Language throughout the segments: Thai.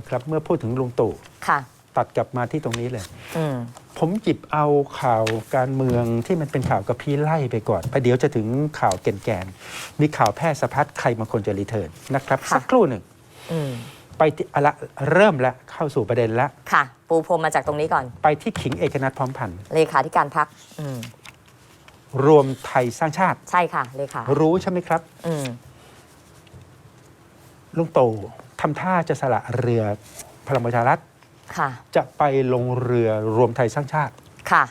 อครับ เมื่อพูดถึงลุงตู่ค่ะ ตัดกลับมาที่ตรงนี้เลย อืม ผมหยิบเอาข่าวการเมืองที่มันเป็นข่าวกระพี้ไล่ไปก่อนประเดี๋ยวจะถึงข่าวแก่นๆมีข่าวแพร่สะพัดใครบางคนจะรีเทิร์นนะครับ ค่ะ สักครู่หนึ่ง อืม ไปที่อะละเริ่มแล้วเข้าสู่ประเด็นแล้วค่ะ ปูพรมมาจากตรงนี้ก่อน ไปที่ขิงเอกนัทพร้อมพันธ์เลขาธิการพัก อืม รวมไทยสร้างชาติ ใช่ค่ะ เลขา รู้ใช่ไหมครับ อืม ลุงตู่ ทำท่าจะสละเรือพลังประชารัฐค่ะ จะไปลงเรือรวมไทยสร้างชาติค่ะ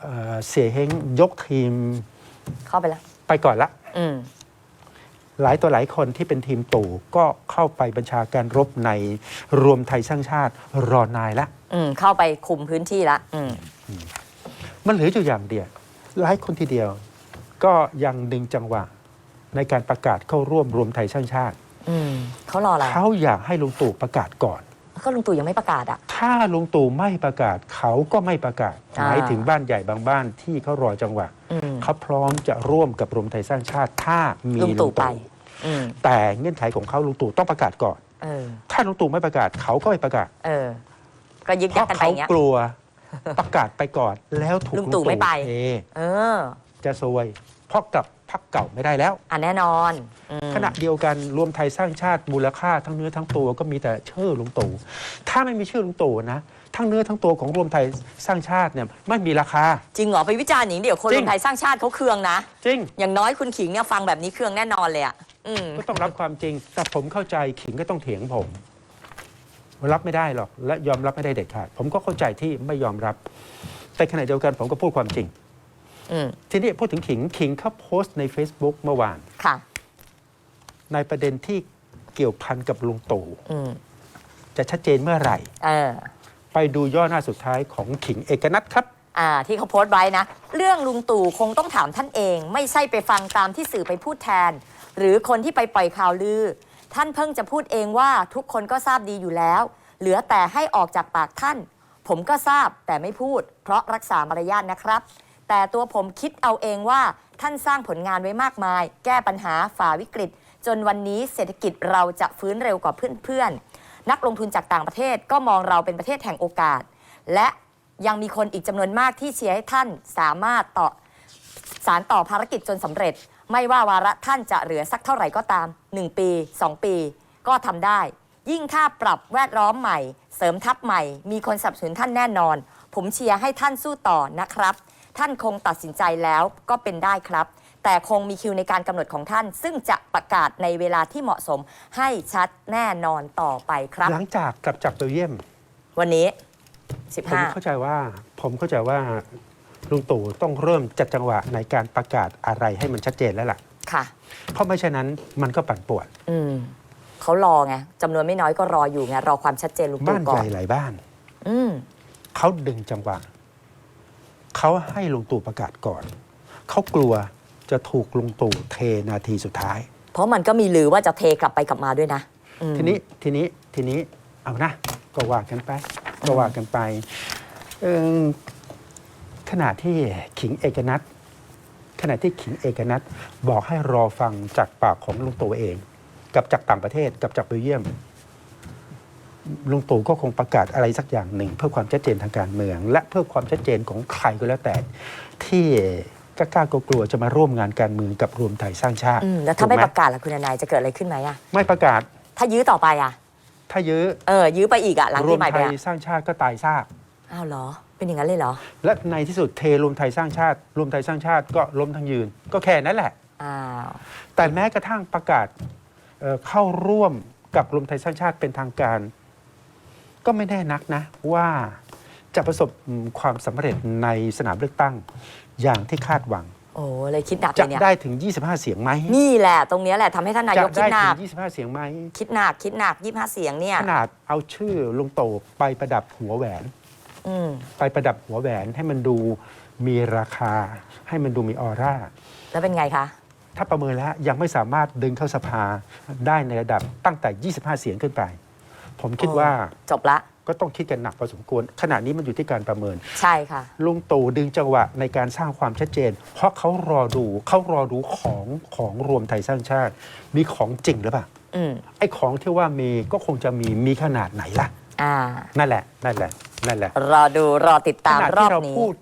เอ่อเสียเฮงยกทีมเข้าไปแล้ว ไปก่อนละ อืม หลายตัวหลายคนที่เป็นทีมตู่ก็เข้าไปบัญชาการรบในรวมไทยสร้างชาติรอนายละ อืม เข้าไปคุมพื้นที่ละ อืม มันเหลืออยู่อย่างเดียวหลายคนทีเดียว ก็ยังดึงจังหวะในการประกาศเข้าร่วมรวมไทยสร้างชาติ อืมเขารออะไรเขาอยากให้ลุงตู่ประกาศก่อน ก็ลุงตู่ยังไม่ประกาศอะ ถ้าลุงตู่ไม่ประกาศเขาก็ไม่ประกาศอ่าหมายถึงบ้านใหญ่บางบ้านที่เขารอจังหวะอืม เขาพร้อมจะร่วมกับรวมไทยสร้างชาติถ้ามีลุงตู่ไป อืมแต่เงื่อนไขของเขาลุงตู่ต้องประกาศก่อน เออ ถ้าลุงตู่ไม่ประกาศเขาก็ไม่ประกาศ เออ ก็ยึกเพยักราะกันไปเขาอย่างเงี้ย กลัวประกาศไปก่อนแล้วถูกลุงตู่ไม่ไป เทเออ จะซวยเพราะกลับ พักเก่าไม่ได้แล้ว อะแน่นอนอืมขณะเดียวกันรวมไทยสร้างชาติมูลค่าทั้งเนื้อทั้งตัวก็มีแต่ชื่อลุงตู่ถ้าไม่มีชื่อลุงตู่นะทั้งเนื้อทั้งตัวของรวมไทยสร้างชาติเนี่ยไม่มีราคา จริงเหรอไปวิจารณ์อย่างนี้เดี๋ยวคนจริรงวมไทยสร้างชาติเขาเคืองนะ จริง อย่างน้อยคุณขิงเนี่ยฟังแบบนี้เคืองแน่นอนเลยอะอืม ก็ต้องรับความจริง แต่ผมเข้าใจขิงก็ต้องเถียงผม รับไม่ได้หรอก และยอมรับไม่ได้เด็ดขาด ผมก็เข้าใจที่ไม่ยอมรับ แต่ขณะเดียวกันผมก็พูดความจริงอืม ทีนี้พูดถึงขิงขิงเขาโพสต์ใน Facebook เมื่อวานค่ะในประเด็นที่เกี่ยวพันกับลุงตู่อืมจะชัดเจนเมื่อไหร่เออไปดูย่อหน้าสุดท้ายของขิงเอกนัทครับอ่าที่เขาโพสต์ไว้นะ เรื่องลุงตู่คงต้องถามท่านเอง ไม่ใช่ไปฟังตามที่สื่อไปพูดแทน หรือคนที่ไปปล่อยข่าวลือ ท่านเพิ่งจะพูดเองว่าทุกคนก็ทราบดีอยู่แล้ว เหลือแต่ให้ออกจากปากท่าน ผมก็ทราบแต่ไม่พูด เพราะรักษามารยาทนะครับ แต่ตัวผมคิดเอาเองว่าท่านสร้างผลงานไว้มากมาย แก้ปัญหาฝ่าวิกฤต จนวันนี้เศรษฐกิจเราจะฟื้นเร็วกว่าเพื่อนๆ นักลงทุนจากต่างประเทศก็มองเราเป็นประเทศแห่งโอกาส และยังมีคนอีกจำนวนมากที่เชียร์ให้ท่านสามารถต่อสารต่อภารกิจจนสำเร็จ ไม่ว่าวาระท่านจะเหลือสักเท่าไหร่ก็ตาม 1 ปี 2 ปี ก็ทำได้ ยิ่งถ้าปรับแวดล้อมใหม่ เสริมทัพใหม่ มีคนสนับสนุนท่านแน่นอน ผมเชียร์ให้ท่านสู้ต่อนะครับ ท่านคงตัดสินใจแล้วก็เป็นได้ครับ แต่คงมีคิวในการกำหนดของท่าน ซึ่งจะประกาศในเวลาที่เหมาะสมให้ชัดแน่นอนต่อไปครับ หลังจากกลับจากเบลเยียม วันนี้ ผมเข้าใจว่า ผมเข้าใจว่าลุงตู่ต้องเริ่มจัดจังหวะในการประกาศอะไรให้มันชัดเจนแล้วล่ะ15ค่ะ เพราะไม่เช่นนั้นมันก็ปั่นป่วนอืมเขารอไงจำนวนไม่น้อยก็รออยู่ไงรอความชัดเจนลุงบ้าตู่นก่ใหอญ่นหลายบ้าน อืม เขาดึงจังหวะ เขาให้ลุงตู่ประกาศก่อน เขากลัวจะถูกลุงตู่เทนาทีสุดท้าย เพราะมันก็มีลือว่าจะเทกลับไปกลับมาด้วยนะอืมทีนี้ทีนี้ทีนี้เอานะ ก็ว่ากันไป ก็ว่ากันไปเอิ่มขณะที่ขิงเอกนัทขณะที่ขิงเอกนัทบอกให้รอฟังจากปากของลุงตู่เอง กับจากต่างประเทศกับจากเบลเยียม ลุงตู่ก็คงประกาศอะไรสักอย่างหนึ่ง เพื่อความชัดเจนทางการเมือง และเพื่อความชัดเจนของใครก็แล้วแต่ ที่กล้าๆกลัวๆจะมาร่วมงานการเมืองกับรวมไทยสร้างชาติอืมแล้วถ้าไม่ถูกหประกาศล่ะคุณนายจะเกิดอะไรขึ้นไหมอะไม่ประกาศถ้ายื้อต่อไปอะถ้ายื้อเออยื้อไปอีกอะหลังรวปีมใหม่ไทไปยอะสร้างชาติก็ตายซาก อ้าวเหรอ เป็นอย่างนั้นเลยเหรอและในที่สุดเทรวมไทยสร้างชาติ รวมไทยสร้างชาติก็ล้มทั้งยืน ก็แค่นั้นแหละ อ้าวแต่แม้กระทั่งประกาศเอ่อเข้าร่วมกับรวมไทยสร้างชาติเป็นทางการ ก็ไม่แน่นักนะว่าจะประสบอืมความสำเร็จในสนามเลือกตั้งอย่างที่คาดหวัง โอ้เลยคิดหนักเลจะยเนี่ย ได้ถึง 25 เสียงไหมนี่แหละตรงเนี้ยแหละทำให้ท่านนายจะกคิได้ดหนัถึก ง 25 เสียงไหมคิดหนัก คิดหนักยี่ห้าเสียงเนี่ย ขนาดเอาชื่อลุงโตไปประดับหัวแหวน อืม ไปประดับหัวแหวนให้มันดูมีราคา ให้มันดูมีออร่า แล้วเป็นไงคะ ถ้าประเมินแล้วยังไม่สามารถดึงเข้าสภาได้ในระดับตั้งแต่ 25 เสียงขึ้นไป ผมคิดว่าจบละก็ต้องคิดกันหนักพอสมควร ขณะนี้มันอยู่ที่การประเมิน ใช่ค่ะ ลุงตู่ดึงจังหวะในการสร้างความชัดเจน เพราะเขารอดูเขารอดูของของรวมไทยสร้างชาติ มีของจริงหรือเปล่าอืมไอ้ของที่ว่ามีก็คงจะมีมีขนาดไหนล่ะอ่านั่นแหละนั่นแหละนั่นแหละ รอดูรอติดตามขณะรอที่บเรานี้พูด